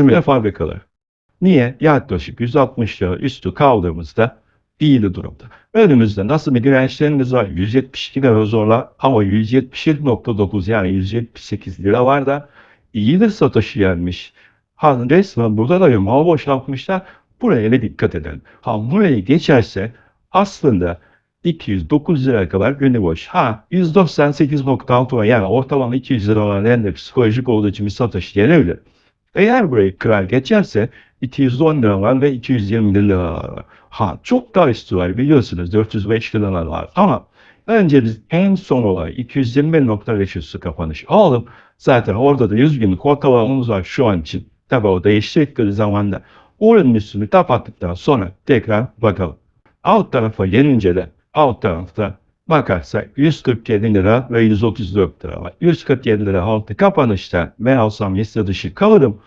Gümrük fabrikaları. Niye? Yaklaşık 160 lira üstü kaldığımızda iyiydi durumda. Önümüzde nasıl bir dirençlerimiz var? 172 lira zorla ama 177.9 yani 178 lira var da iyi de satışı gelmiş. Ha resmen burada da mal boşaltmışlar. Buraya da dikkat edelim. Ha burayı geçerse aslında 209 liraya kadar günü boş. Ha 198.6 var yani ortalama 200 lira olan psikolojik olduğu için bir satış gelebilir. Eğer burayı kırar geçerse 210 lira var ve 220 lira var. Ha çok daha üstü var biliyorsunuz 405 liralar var ama önce biz en son olay 220.5 üstü kapanış alalım. Zaten orada da 100 günlük ortalamamız var şu an için. Tabi o değiştirdikleri zamanda oranın üstünü kapattıktan sonra tekrar bakalım. Alt tarafa gelince de alt tarafta bakarsak 147 lira ve 134 lira var. 147 lira altı kapanışta ben alsam hisse dışı kalırım.